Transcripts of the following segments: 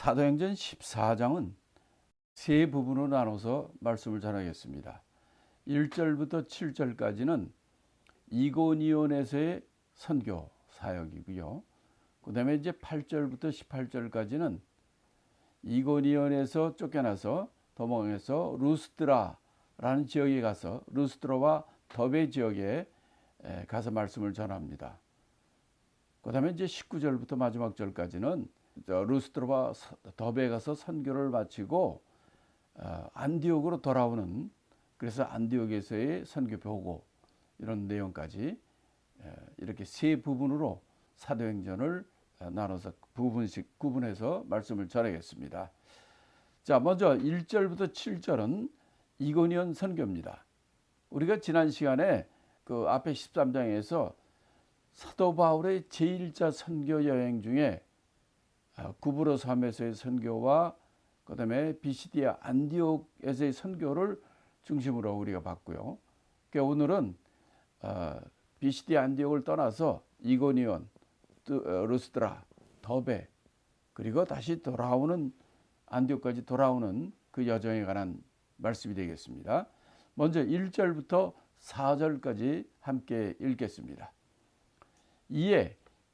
사도행전 14장은 세 부분으로 나눠서 말씀을 전하겠습니다. 1절부터 7절까지는 이고니온에서의 선교 사역이고요. 그 다음에 이제 8절부터 18절까지는 이고니온에서 쫓겨나서 도망해서 루스드라라는 지역에 가서 루스드라와 더베 지역에 에, 가서 말씀을 전합니다. 그 다음에 이제 19절부터 마지막 절까지는 저 서- 더베에 가서 선교를 마치고 어, 안디옥으로 돌아오는 그래서 안디옥에서의 선교 보고 이런 내용까지 에, 이렇게 세 부분으로 사도행전을 어, 나눠서 부분씩 구분해서 말씀을 전하겠습니다. 자, 먼저 1절부터 7절은 이고니온 선교입니다. 우리가 지난 시간에 그 앞에 13장에서 사도 바울의 제1자 선교 여행 중에 아, 구브로 섬에서의 선교와 그다음에 비시디아 안디옥에서의 선교를 중심으로 우리가 봤고요. 그러니까 오늘은 어, 비시디아 안디옥을 떠나서 이고니온, 뚜- 어, 루스드라, 더베 그리고 다시 돌아오는 안디옥까지 돌아오는 그 여정에 관한 말씀이 되겠습니다. 먼저 1절부터 4절까지 함께 읽겠습니다. 이에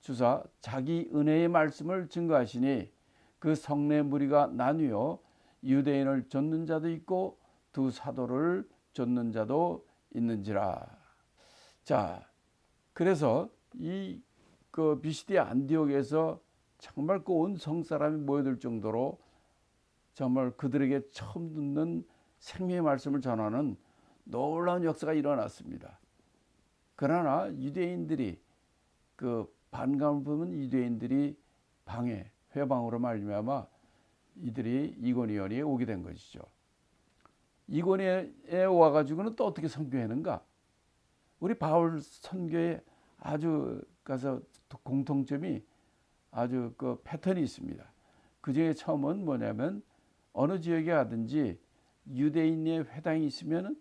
주사 자기 은혜의 말씀을 증거하시니 그 성내 무리가 나뉘어 유대인을 쫓는 자도 있고 두 사도를 쫓는 자도 있는지라. 자, 그래서 이 그 비시디 안디옥에서 정말 그 온 성 사람이 모여들 정도로 정말 그들에게 처음 듣는 생명의 말씀을 전하는 놀라운 역사가 일어났습니다. 그러나 유대인들이 그 반감을 보면 유대인들이 방해, 회방으로 말미암아 이들이 이고니온에 오게 된 것이죠. 이고니에 와가지고는 또 어떻게 선교하는가? 우리 바울 선교에 아주 가서 공통점이 아주 그 패턴이 있습니다. 그 중에 처음은 뭐냐면 어느 지역에 가든지 유대인의 회당이 있으면은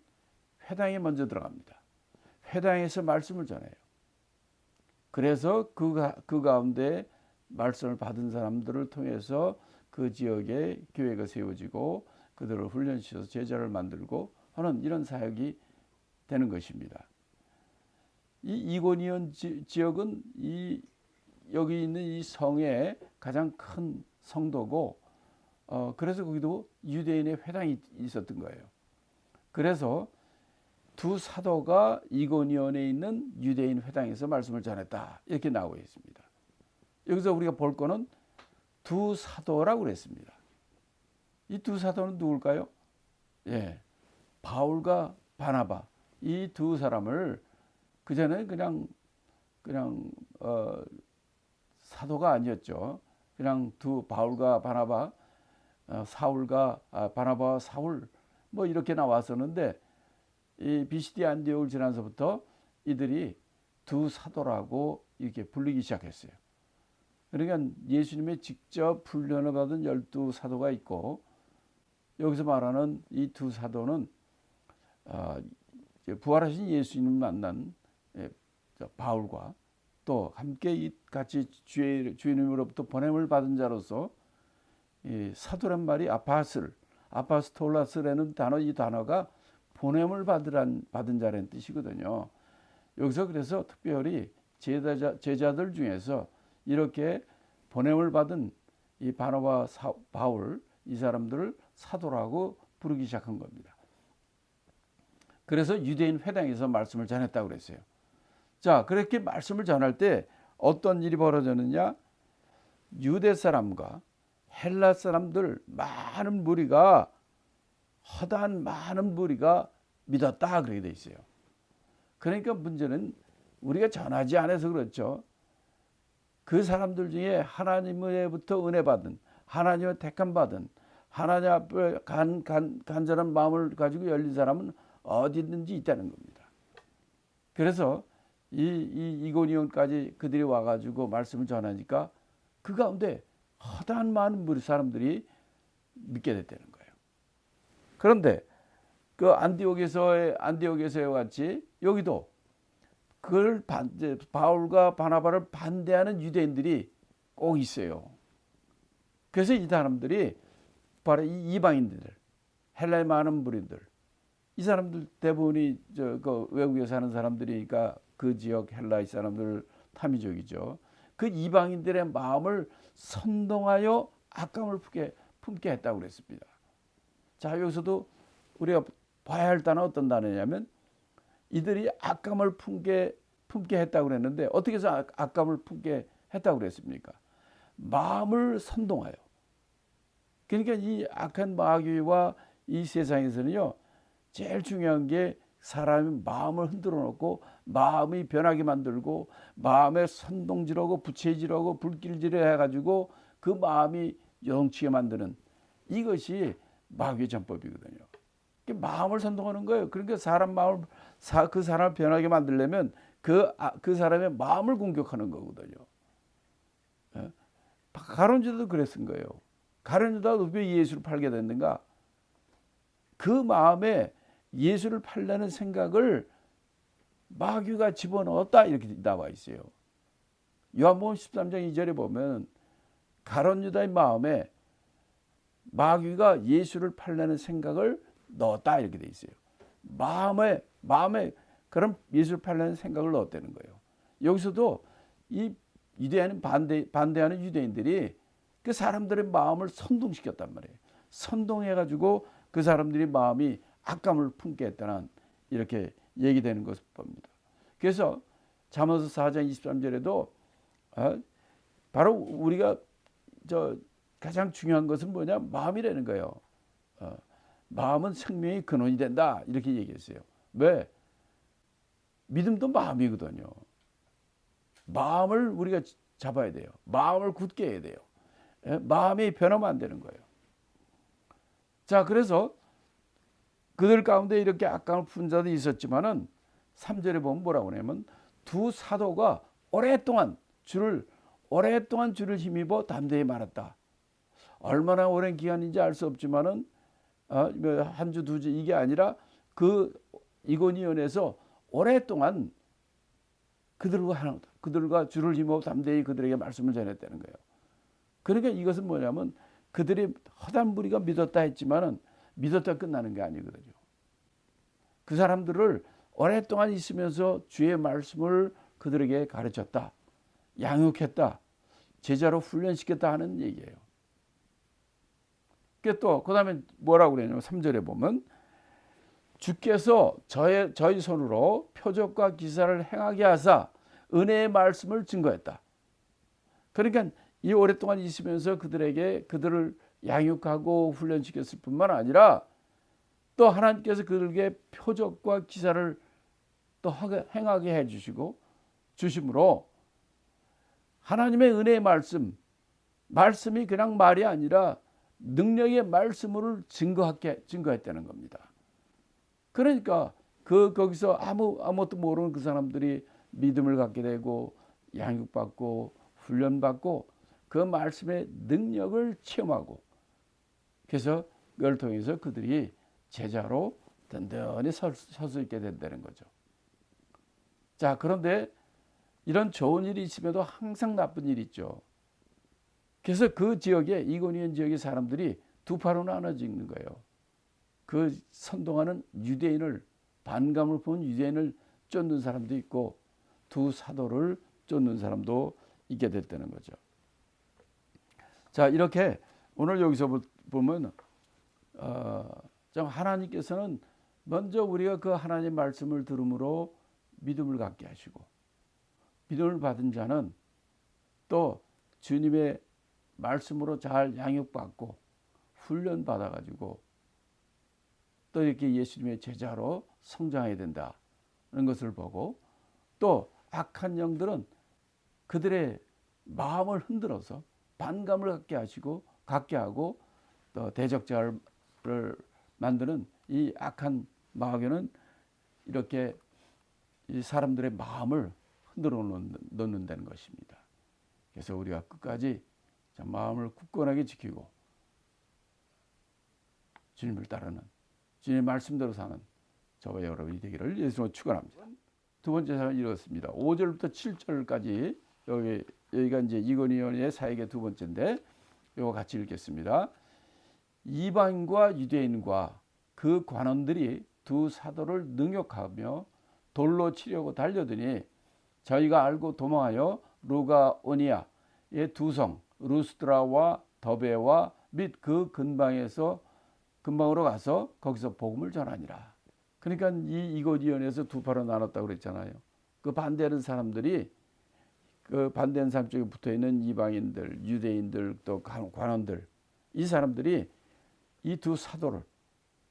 회당에 먼저 들어갑니다. 회당에서 말씀을 전해요. 그래서 그, 가- 그 가운데 말씀을 받은 사람들을 통해서 그 지역에 교회가 세워지고 그들을 훈련시켜서 제자를 만들고 하는 이런 사역이 되는 것입니다. 이 이고니온 지, 지역은 이 여기 있는 이 성의 가장 큰 성도고 어 그래서 거기도 유대인의 회당이 있었던 거예요. 그래서 두 사도가 이고니온에 있는 유대인 회당에서 말씀을 전했다 이렇게 나오고 있습니다. 여기서 우리가 볼 거는 두 사도라고 그랬습니다. 이 두 사도는 누굴까요? 예, 바울과 바나바 이 두 사람을 그 전에 그냥 그냥 어, 사도가 아니었죠. 그냥 두 바울과 바나바, 어, 사울과 아, 바나바와 사울 뭐 이렇게 나왔었는데 이 비시디 안디옥을 지나서부터 이들이 두 사도라고 이렇게 불리기 시작했어요. 그러니까 예수님의 직접 훈련을 받은 열두 사도가 있고 여기서 말하는 이 두 사도는 어, 부활하신 예수님을 만난 예, 저 바울과 또 함께 이 같이 주의, 주님으로부터 보냄을 받은 자로서 이 사도란 말이 아파슬, 아파스톨라스라는 단어 이 단어가 보냄을 받으란 받은 자라는 뜻이거든요. 여기서 그래서 특별히 제자, 제자들 중에서 이렇게 보냄을 받은 이 바나바 사, 바울 이 사람들을 사도라고 부르기 시작한 겁니다. 그래서 유대인 회당에서 말씀을 전했다고 그랬어요. 자, 그렇게 말씀을 전할 때 어떤 일이 벌어졌느냐? 유대 사람과 헬라 사람들 많은 무리가 허다한 많은 무리가 믿었다 그렇게 돼 있어요. 그러니까 문제는 우리가 전하지 않아서 그렇죠. 그 사람들 중에 하나님으로부터 은혜 받은 하나님의 택함 받은 하나님 앞에 간, 간, 간절한 마음을 가지고 열린 사람은 어디든지 있다는 겁니다. 그래서 이, 이 이고니온까지 그들이 와가지고 말씀을 전하니까 그 가운데 허다한 많은 무리 사람들이 믿게 됐다는 거예요. 그런데 그 안디옥에서의 안디옥에서와 같이 여기도 그걸 반, 바울과 바나바를 반대하는 유대인들이 꼭 있어요. 그래서 이 사람들이 바로 이 이방인들, 헬라의 많은 무리들, 이 사람들 대부분이 저 그 외국에 사는 사람들이니까 그 지역 헬라의 사람들 타미족이죠. 그 이방인들의 마음을 선동하여 악감을 품게, 품게 했다고 그랬습니다. 자 여기서도 우리가 봐야 할 단어 어떤 단어냐면 이들이 악감을 품게 품게 했다고 그랬는데 어떻게 해서 악- 악감을 품게 했다고 그랬습니까? 마음을 선동하여. 그러니까 이 악한 마귀와 이 세상에서는요 제일 중요한 게 사람이 마음을 흔들어 놓고 마음이 변하게 만들고 마음에 선동질하고 부채질하고 불길질을 해가지고 그 마음이 영치게 만드는 이것이 마귀의 전법이거든요. 그 마음을 선동하는 거예요. 그러니까 사람 마음을 사, 그 사람을 변하게 만들려면 그, 아, 그 사람의 마음을 공격하는 거거든요. 예? 가론주도 그랬은 거예요. 가론주가 왜 예수를 팔게 됐는가? 그 마음에 예수를 팔려는 생각을 마귀가 집어넣었다 이렇게 나와 있어요. 요한복음 13장 2절에 보면 가론 유다의 마음에 마귀가 예수를 팔려는 생각을 넣었다 이렇게 돼 있어요. 마음에 마음에 그런 예수를 팔려는 생각을 넣었다는 거예요. 여기서도 이 유대인 반대 반대하는 유대인들이 그 사람들의 마음을 선동시켰단 말이에요. 선동해 가지고 그 사람들이 마음이 악감을 품게 했다는 이렇게 얘기되는 것을 봅니다. 그래서 잠언서 4장 23절에도 어, 바로 우리가 저 가장 중요한 것은 뭐냐 마음이라는 거예요. 어, 마음은 생명의 근원이 된다 이렇게 얘기했어요. 왜? 믿음도 마음이거든요. 마음을 우리가 잡아야 돼요. 마음을 굳게 해야 돼요. 예? 마음이 변하면 안 되는 거예요. 자, 그래서 그들 가운데 이렇게 악감을 푼 자도 있었지만은 3절에 보면 뭐라고 하냐면 두 사도가 오랫동안 주를 오랫동안 주를 힘입어 담대히 말했다. 얼마나 오랜 기간인지 알 수 없지만은 어, 뭐 한주 두 주 이게 아니라 그 이고니온에서 오랫동안 그들과 그들과 주를 힘입어 담대히 그들에게 말씀을 전했다는 거예요. 그러니까 이것은 뭐냐면 그들이 허단 무리가 믿었다 했지만은 믿었다 끝나는 게 아니거든요. 그 사람들을 오랫동안 있으면서 주의 말씀을 그들에게 가르쳤다. 양육했다. 제자로 훈련시켰다 하는 얘기예요. 또 그다음에 뭐라고 그러냐면 3절에 보면 주께서 저의 저희 손으로 표적과 기사를 행하게 하사 은혜의 말씀을 증거했다. 그러니까 이 오랫동안 있으면서 그들에게 그들을 양육하고 훈련시켰을 뿐만 아니라 또 하나님께서 그들에게 표적과 기사를 또 행하게 해 주시고 주심으로 하나님의 은혜의 말씀, 말씀이 그냥 말이 아니라 능력의 말씀을 증거하게 증거했다는 겁니다. 그러니까 그 거기서 아무 아무것도 모르는 그 사람들이 믿음을 갖게 되고 양육받고 훈련받고 그 말씀의 능력을 체험하고 그래서 그걸 통해서 그들이 제자로 든든히 설수 있게 된다는 거죠. 자, 그런데 이런 좋은 일이 있음에도 항상 나쁜 일이 있죠. 그래서 그 지역에 이고니온 지역의 사람들이 두 파로 나눠져 있는 거예요. 그 선동하는 유대인을 반감을 본 유대인을 쫓는 사람도 있고 두 사도를 쫓는 사람도 있게 됐다는 거죠. 자 이렇게 오늘 여기서 보면 어, 좀 하나님께서는 먼저 우리가 그 하나님 말씀을 들음으로 믿음을 갖게 하시고 믿음을 받은 자는 또 주님의 말씀으로 잘 양육받고 훈련 받아가지고 또 이렇게 예수님의 제자로 성장해야 된다는 것을 보고 또 악한 영들은 그들의 마음을 흔들어서 반감을 갖게 하시고 갖게 하고 또 대적자를 만드는 이 악한 마귀는 이렇게 이 사람들의 마음을 흔들어 놓는- 놓는다는 것입니다. 그래서 우리가 끝까지 자, 마음을 굳건하게 지키고 주님을 따르는 주님의 말씀대로 사는 저와 여러분이 되기를 예수로 축원합니다. 두 번째 사연 읽었습니다. 5절부터 7절까지 여기 여기가 이제 이건희원의 사역의 두 번째인데 이거 같이 읽겠습니다. 이방인과 유대인과 그 관원들이 두 사도를 능욕하며 돌로 치려고 달려드니 저희가 알고 도망하여 루가오니아의 두성 루스드라와 더베와 및 그 근방에서 근방으로 가서 거기서 복음을 전하니라. 그러니까 이 이고디언에서 두 파로 나눴다고 그랬잖아요. 그 반대하는 사람들이 그 반대하는 사람 쪽에 붙어 있는 이방인들, 유대인들 또 관- 관원들 이 사람들이 이 두 사도를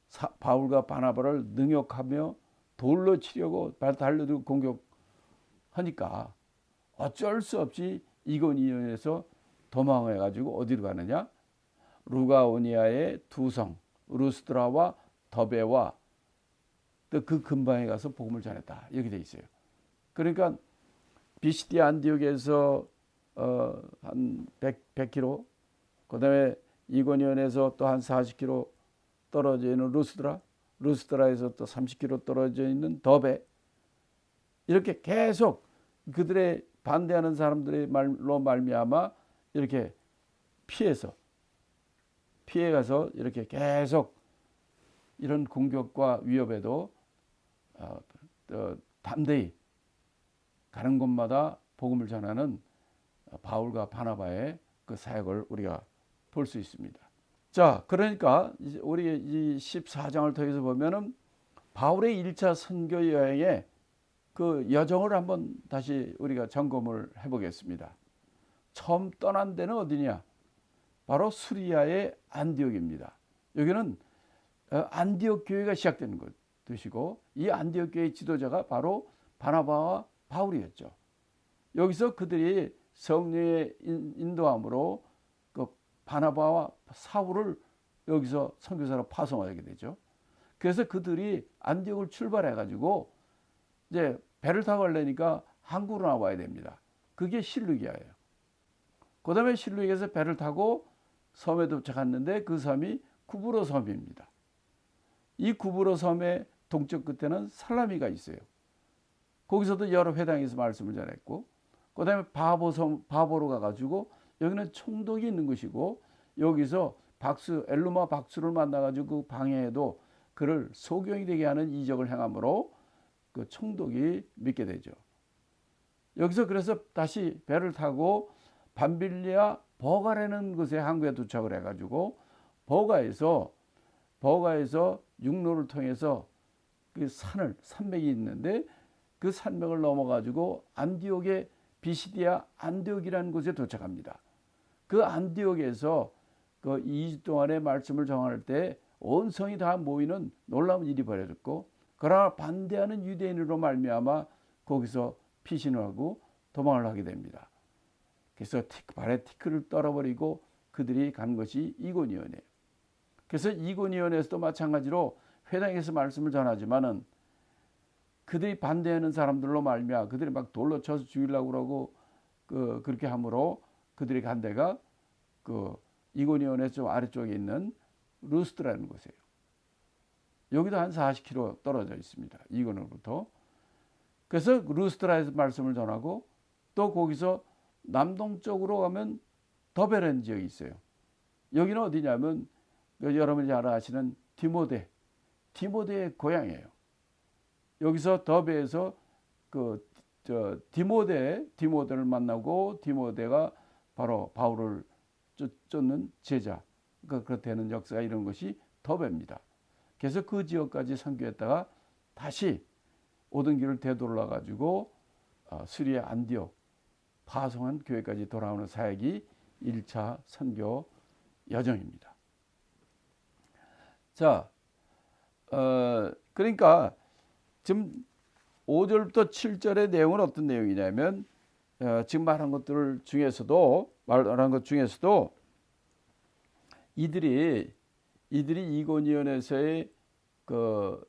사- 바울과 바나바를 능욕하며 돌로 치려고 발 달려들고 공격하니까 어쩔 수 없이 이고니온에서 도망해 가지고 어디로 가느냐? 루가오니아의 두 성 루스드라와 더베와 또 그 근방에 가서 복음을 전했다. 이렇게 돼 있어요. 그러니까 비시디 안디옥에서 어, 한 100, 100km, 그 다음에 이고니온에서 또 한 40km 떨어져 있는 루스드라, 루스드라에서 또 30km 떨어져 있는 더베 이렇게 계속 그들의 반대하는 사람들의 말로 말미암아 이렇게 피해서 피해 가서 이렇게 계속 이런 공격과 위협에도 어, 어, 담대히 가는 곳마다 복음을 전하는 바울과 바나바의 그 사역을 우리가 볼 수 있습니다. 자, 그러니까 우리 이 14장을 통해서 보면은 바울의 1차 선교 여행의 그 여정을 한번 다시 우리가 점검을 해 보겠습니다. 처음 떠난 데는 어디냐? 바로 수리아의 안디옥입니다. 여기는 어, 안디옥 교회가 시작되는 것 뜻이고 이 안디옥 교회 지도자가 바로 바나바와 바울이었죠. 여기서 그들이 성령의 인- 인도함으로 그 바나바와 사울을 여기서 선교사로 파송하게 되죠. 그래서 그들이 안디옥을 출발해 가지고 이제 배를 타고 가려니까 항구로 나와야 됩니다. 그게 실루기아예요. 그 다음에 실루기에서 배를 타고 섬에 도착했는데 그 섬이 구브로 섬입니다. 이 구브로 섬의 동쪽 끝에는 살라미가 있어요. 거기서도 여러 회당에서 말씀을 전했고, 그 다음에 바보 섬, 바보로 가가지고, 여기는 총독이 있는 것이고, 여기서 박수, 엘루마 박수를 만나가지고 그 방해에도 그를 소경이 되게 하는 이적을 행함으로 그 총독이 믿게 되죠. 여기서 그래서 다시 배를 타고 밤빌리아 버가라는 곳에 항구에 도착을 해가지고 버가에서 버가에서 육로를 통해서 그 산을 산맥이 있는데 그 산맥을 넘어가지고 안디옥의 비시디아 안디옥이라는 곳에 도착합니다. 그 안디옥에서 그 2주 동안의 말씀을 정할 때 온 성이 다 모이는 놀라운 일이 벌어졌고 그러나 반대하는 유대인으로 말미암아 거기서 피신을 하고 도망을 하게 됩니다. 그래서 티크, 발에 티크를 떨어버리고 그들이 간 것이 이고니온이에요. 그래서 이고니온에서도 마찬가지로 회당에서 말씀을 전하지만은 그들이 반대하는 사람들로 말미암아 그들이 막 돌로 쳐서 죽이려고 그러고 그 그렇게 함으로 그들이 간 데가 그 이고니온의 좀 아래쪽에 있는 루스트라는 곳이에요. 여기도 한 40km 떨어져 있습니다. 이고니온부터. 그래서 루스트라에서 말씀을 전하고 또 거기서 남동쪽으로 가면 더베렌 지역이 있어요. 여기는 어디냐면 그 여러분이 잘 아시는 디모데, 디모데의 고향이에요. 여기서 더베에서 그저 디모데, 디모데를 만나고 디모데가 바로 바울을 쫓- 쫓는 제자, 그 그렇게 되는 역사가 이런 것이 더베입니다. 그래서 그 지역까지 선교했다가 다시 오던 길을 되돌아 가지고 어, 수리의 안디옥 파송한 교회까지 돌아오는 사역이 1차 선교 여정입니다. 자, 어, 그러니까 지금 5절부터 7절의 내용은 어떤 내용이냐면 어, 지금 말한 것들 중에서도 말한 것 중에서도 이들이 이들이 이고니온에서의 그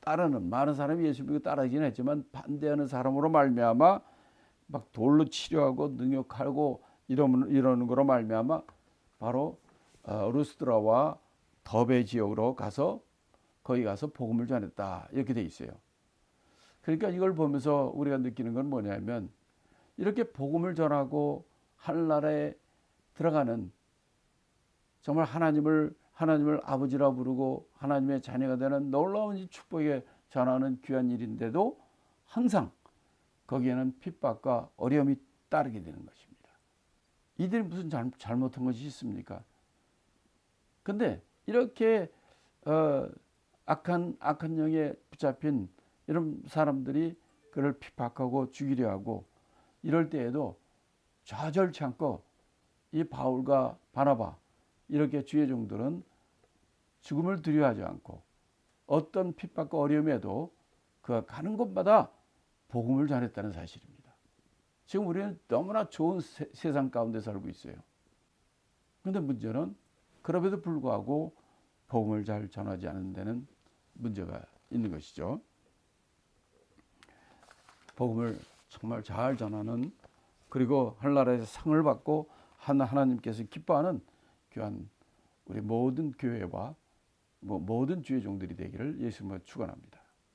따르는 많은 사람이 예수 믿고 따르긴 했지만 반대하는 사람으로 말미암아 막 돌로 치료하고 능욕하고 이러는 이러는 거로 말미암아 바로 어, 루스드라와 더베 지역으로 가서 거기 가서 복음을 전했다 이렇게 돼 있어요. 그러니까 이걸 보면서 우리가 느끼는 건 뭐냐면 이렇게 복음을 전하고 하늘나라에 들어가는 정말 하나님을 하나님을 아버지라 부르고 하나님의 자녀가 되는 놀라운 이 축복에 전하는 귀한 일인데도 항상 거기에는 핍박과 어려움이 따르게 되는 것입니다. 이들이 무슨 잘, 잘못한 것이 있습니까? 근데 이렇게 어, 악한 악한 영에 붙잡힌 이런 사람들이 그를 핍박하고 죽이려 하고 이럴 때에도 좌절치 않고 이 바울과 바나바 이렇게 주의 종들은 죽음을 두려워하지 않고 어떤 핍박과 어려움에도 그가 가는 곳마다 복음을 전했다는 사실입니다. 지금 우리는 너무나 좋은 세, 세상 가운데 살고 있어요. 그런데 문제는 그럼에도 불구하고 복음을 잘 전하지 않는 데는 문제가 있는 것이죠. 복음을 정말 잘 전하는 그리고 하늘나라에서 상을 받고 하나 하나님께서 기뻐하는 귀한 우리 모든 교회와 뭐 모든 주의 종들이 되기를 예수님과 축원합니다.